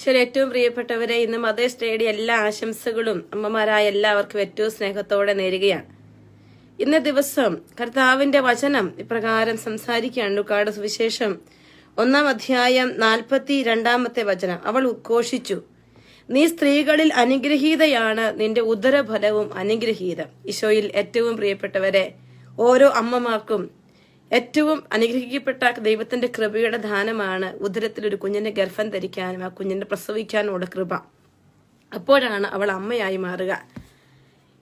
ശരി ഏറ്റവും പ്രിയപ്പെട്ടവരെ ഇന്ന് മദേഴ്സ് ഡേയുടെ എല്ലാ ആശംസകളും അമ്മമാരായ എല്ലാവർക്കും ഏറ്റവും സ്നേഹത്തോടെ നേരുകയാണ്. ഇന്ന ദിവസം കർത്താവിന്റെ വചനം ഇപ്രകാരം സംസാരിക്കുകയാണ്. ലുക്കാട് സുവിശേഷം ഒന്നാം അധ്യായം നാൽപ്പത്തി രണ്ടാമത്തെ വചനം. അവൾ ഉദ്ഘോഷിച്ചു നീ സ്ത്രീകളിൽ അനുഗ്രഹീതയാണ് നിന്റെ ഉദരഫലവും അനുഗ്രഹീതം. ഈശോയിൽ ഏറ്റവും പ്രിയപ്പെട്ടവരെ ഓരോ അമ്മമാർക്കും ഏറ്റവും അനുഗ്രഹിക്കപ്പെട്ട ദൈവത്തിന്റെ കൃപയുടെ ദാനമാണ് ഉദരത്തിൽ ഒരു കുഞ്ഞിന്റെ ഗർഭം ധരിക്കാനും ആ കുഞ്ഞിനെ പ്രസവിക്കാനുമുള്ള കൃപ. അപ്പോഴാണ് അവൾ അമ്മയായി മാറുക.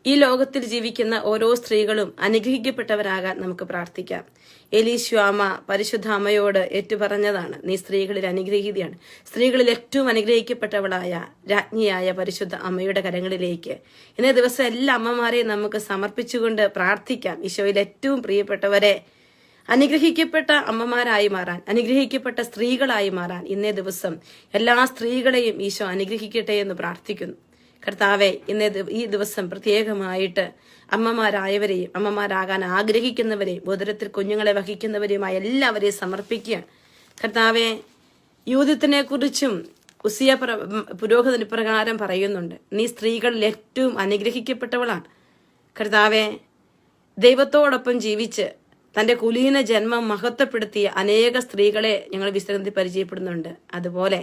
ഈ ലോകത്തിൽ ജീവിക്കുന്ന ഓരോ സ്ത്രീകളും അനുഗ്രഹിക്കപ്പെട്ടവരാകാൻ നമുക്ക് പ്രാർത്ഥിക്കാം. എലീശ്വാമ പരിശുദ്ധ അമ്മയോട് ഏറ്റുപറഞ്ഞതാണ് നീ സ്ത്രീകളിൽ അനുഗ്രഹീതയാണ്. സ്ത്രീകളിൽ ഏറ്റവും അനുഗ്രഹിക്കപ്പെട്ടവളായ രാജ്ഞിയായ പരിശുദ്ധ അമ്മയുടെ കരങ്ങളിലേക്ക്. ഇന്നേ ദിവസം എല്ലാ അമ്മമാരെയും നമുക്ക് സമർപ്പിച്ചുകൊണ്ട് പ്രാർത്ഥിക്കാം. ഈശോയിൽ ഏറ്റവും പ്രിയപ്പെട്ടവരെ അനുഗ്രഹിക്കപ്പെട്ട അമ്മമാരായി മാറാൻ അനുഗ്രഹിക്കപ്പെട്ട സ്ത്രീകളായി മാറാൻ ഇന്നേ ദിവസം എല്ലാ സ്ത്രീകളെയും ഈശോ അനുഗ്രഹിക്കട്ടെ എന്ന് പ്രാർത്ഥിക്കുന്നു. കർത്താവെ ഇന്നേ ഈ ദിവസം പ്രത്യേകമായിട്ട് അമ്മമാരായവരെയും അമ്മമാരാകാൻ ആഗ്രഹിക്കുന്നവരെയും ഉദരത്തിൽ കുഞ്ഞുങ്ങളെ വഹിക്കുന്നവരെയുമായ എല്ലാവരെയും സമർപ്പിക്കുക. കർത്താവെ യൂതിത്തിനെ കുറിച്ചും ഉസിയ പ്ര- പുരോഹിതന് പ്രകാരം പറയുന്നുണ്ട്. നീ സ്ത്രീകളിൽ ഏറ്റവും അനുഗ്രഹിക്കപ്പെട്ടവളാണ്. കർത്താവെ ദൈവത്തോടൊപ്പം ജീവിച്ച് തന്റെ കുലീന ജന്മം മഹത്വപ്പെടുത്തിയ അനേക സ്ത്രീകളെ ഞങ്ങൾ വിശ്രമത്തിൽ പരിചയപ്പെടുന്നുണ്ട്. അതുപോലെ